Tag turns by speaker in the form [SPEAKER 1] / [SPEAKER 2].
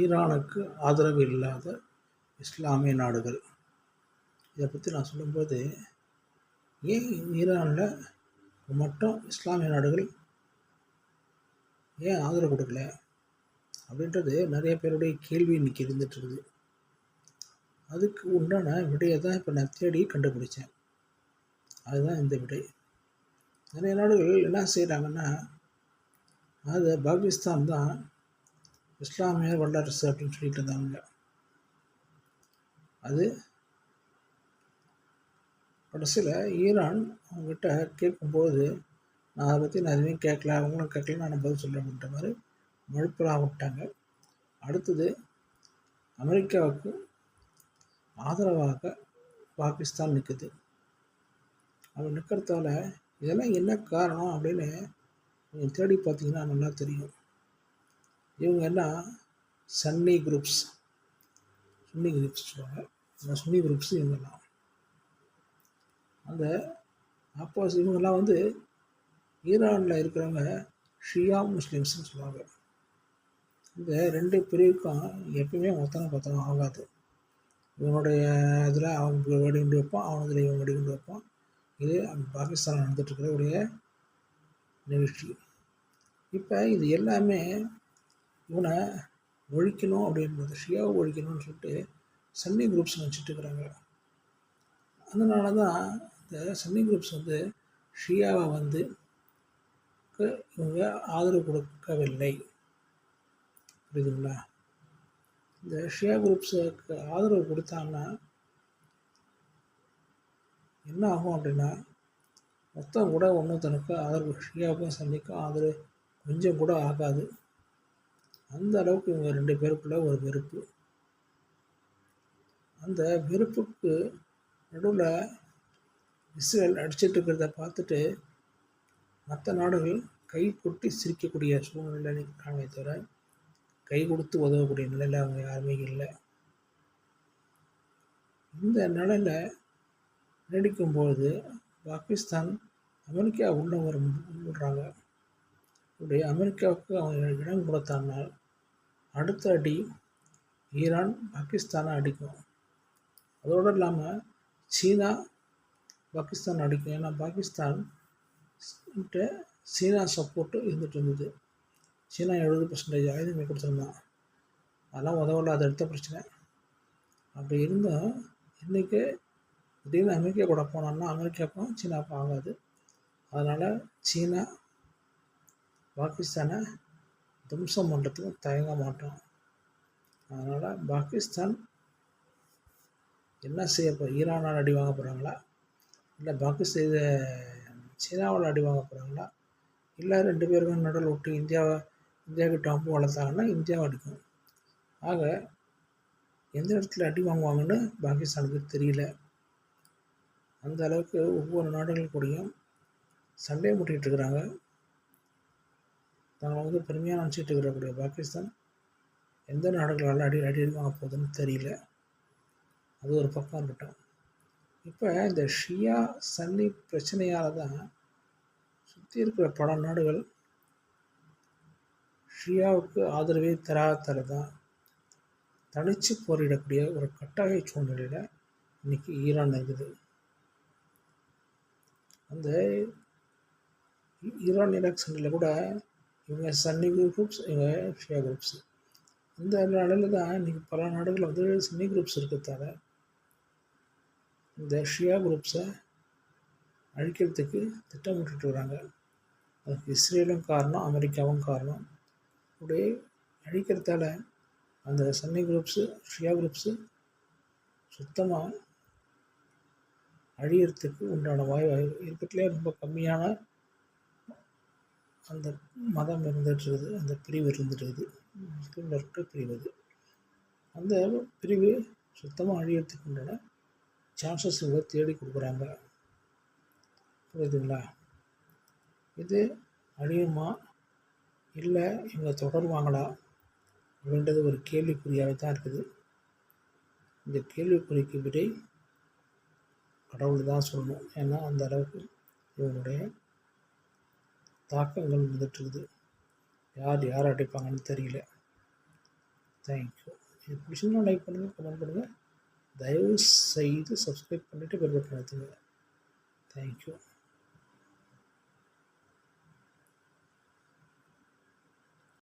[SPEAKER 1] ஈரானுக்கு ஆதரவு இல்லாத இஸ்லாமிய நாடுகள். இதை பற்றி நான் சொல்லும்போது ஏன் ஈரானில் மட்டும் இஸ்லாமிய நாடுகள் ஏன் ஆதரவு கொடுக்கல? அப்படின்றது நிறைய பேருடைய கேள்வி இன்றைக்கி இருந்துகிட்ருக்குது அதுக்கு உண்டான விடையை தான் இப்போ நான் தேடி கண்டுபிடிச்சேன். அதுதான் இந்த விடை. நிறைய நாடுகள் என்ன செய்கிறாங்கன்னா அது பாகிஸ்தான் தான் இஸ்லாமிய வல்லரசு அப்படின்னு சொல்லிட்டு இருந்தாங்க அது கடைசியில் ஈரான் அவங்ககிட்ட கேட்கும்போது நான் அதை பற்றி நான் எதுவுமே கேட்கல அவங்களும் கேட்கல நான் பதில் சொல்ல அப்படின்ற மாதிரி மழுப்பலாக விட்டாங்க. அடுத்தது அமெரிக்காவுக்கு ஆதரவாக பாகிஸ்தான் நிற்குது அப்படி நிற்கிறதால இதெல்லாம் என்ன காரணம் அப்படின்னு நீங்கள் தேடி பார்த்தீங்கன்னா நல்லா தெரியும். இவங்க என்ன சன்னி குரூப்ஸ் சுன்னி குரூப்ஸ் சொல்லுவாங்க சுன்னி குரூப்ஸ் இவங்கெல்லாம். அந்த அப்போஸ் இவங்கெல்லாம் வந்து ஈரானில் இருக்கிறவங்க ஷியா முஸ்லீம்ஸ்னு சொல்லுவாங்க. இந்த ரெண்டு பிரிவுக்கும் எப்பயுமே மொத்தம் பத்தம் ஆகாது. இவனுடைய இதில் அவங்க வெடிகுண்டு வைப்பான் அவனதில் இவன் வெடிகுண்டு வைப்பான் இது பாகிஸ்தான் நடந்துட்டுருக்கிறவுடைய நிகழ்ச்சி. இப்போ இது எல்லாமே இவனை ஒழிக்கணும் அப்படின்றது ஷியாவை ஒழிக்கணும்னு சொல்லிட்டு சன்னி குரூப்ஸ் நினச்சிட்டு இருக்கிறாங்க. அதனால தான் இந்த சன்னி குரூப்ஸ் வந்து ஷியாவை வந்து இவங்க ஆதரவு கொடுக்கவில்லை. புரியுதுங்களா? இந்த ஷியா குரூப்ஸுக்கு ஆதரவு கொடுத்தாங்கன்னா என்ன ஆகும் அப்படின்னா மொத்தம் கூட ஒன்றுத்தனுக்கு ஆதரவு ஷியாவுக்கும் சன்னிக்கும் ஆதரவு கொஞ்சம் கூட ஆகாது. அந்த அளவுக்கு இவங்க ரெண்டு பேருக்குள்ள ஒரு வெறுப்பு. அந்த வெறுப்புக்கு நடுவில் இஸ்ரேல் அடிச்சிட்டு இருக்கிறத பார்த்துட்டு மற்ற நாடுகள் கை கொட்டி சிரிக்கக்கூடிய சூழ்நிலை இருக்காங்களே தவிர கை கொடுத்து உதவக்கூடிய நிலையில் அவங்க யாருமே இல்லை. இந்த நிலையில் நீடிக்கும்போது பாகிஸ்தான் அமெரிக்கா உள்ள வர விடுறாங்க. இப்படி அமெரிக்காவுக்கு அவங்க இடம் கொடுத்தானால் அடுத்த அடி ஈரான் பாகிஸ்தானை அடிக்கும். அதோடு இல்லாமல் சீனா பாகிஸ்தான் அடிக்கும். ஏன்னா பாகிஸ்தான் சீனா சப்போர்ட்டு இருந்துகிட்டு இருந்தது. சீனா எழுபது பர்சன்டேஜ் ஆயுதங்கள் கொடுத்துருந்தான் அதெல்லாம் உதவல அது அடுத்த பிரச்சனை. அப்படி இருந்தும் இன்றைக்கி திடீர்னு அமெரிக்கா கூட போனோம்னா அமெரிக்காவுக்கும் சீனாவுக்கும் ஆகாது. அதனால் சீனா பாகிஸ்தானை தும்சம் பண்ணுறதுக்கு தயங்க மாட்டோம். அதனால் பாகிஸ்தான் என்ன செய்ய போ ஈரானால் அடி வாங்க போகிறாங்களா இல்லை பாகிஸ்தான் சீனாவில் அடி வாங்க போகிறாங்களா இல்லை ரெண்டு பேருக்கும் நடுவில் விட்டு இந்தியாவை இந்தியாவுக்கு டாப்பு வளர்த்தாங்கன்னா இந்தியாவை அடிக்கும். ஆக எந்த இடத்துல அடி வாங்குவாங்கன்னு பாகிஸ்தானுக்கு தெரியல. அந்த அளவுக்கு ஒவ்வொரு நாடுகள் கூடயும் சண்டை முட்டிகிட்டு இருக்கிறாங்க. தங்களை வந்து பெருமையாக நினச்சிட்டு இருக்கக்கூடிய பாகிஸ்தான் எந்த நாடுகளால் அடி அடி அடி வாங்க போகுதுன்னு தெரியல. அது ஒரு பக்கம் இருக்கட்டும். இப்போ இந்த ஷியா சன்னி பிரச்சனையால் தான் சுற்றி இருக்கிற பல நாடுகள் ஷியாவுக்கு ஆதரவே தராதர தான் தனித்து போரிடக்கூடிய ஒரு கட்டாய சூழ்நிலையில் இன்றைக்கி ஈரான் இருக்குது. அந்த ஈரான் ஈராக் சண்டையில் கூட இவங்க சன்னி குரூப்ஸ் இவங்க ஷியா குரூப்ஸ் இந்த நிலையில் தான் இன்றைக்கி பல நாடுகளில் வந்து சன்னி குரூப்ஸ் இருக்கிறதால இந்த ஷியா குரூப்ஸை அழிக்கிறதுக்கு திட்டமிட்டு வராங்க. அதுக்கு இஸ்ரேலும் காரணம் அமெரிக்காவும் காரணம். அப்படியே அழிக்கிறதால அந்த சன்னி குரூப்ஸு ஷியா குரூப்ஸு சுத்தமாக அழியறதுக்கு உண்டான வாய் இருக்கிறதுலே ரொம்ப கம்மியான அந்த மதம் இருந்துகிட்ருக்குது அந்த பிரிவு இருந்துகிட்ருக்குது முஸ்லீம்களுக்கு பிரிவு அது. அந்த பிரிவு சுத்தமாக அழியறதுக்கு உண்டான சான்சஸ் இவங்க தேடி கொடுக்குறாங்க. புரியுதுங்களா? இது அழியுமா? இல்லை இவங்க தொடருவாங்களா அப்படின்றது ஒரு கேள்விக்குறியாகவே தான் இருக்குது. இந்த கேள்விக்குறிக்கு விடை கடவுள் தான் சொல்லணும். ஏன்னா அந்த அளவுக்கு இவங்களுடைய தாக்கங்கள் வந்துட்டுருக்குது யார் யார் அடிப்பாங்கன்னு தெரியல. தேங்க்யூ இது பிடிச்சிருந்தா லைக் பண்ணுங்கள் கமெண்ட் பண்ணுங்கள் தயவு செய்து சப்ஸ்கிரைப் பண்ணிவிட்டு பெல் பட்டன் அழுத்துங்க தேங்க்யூ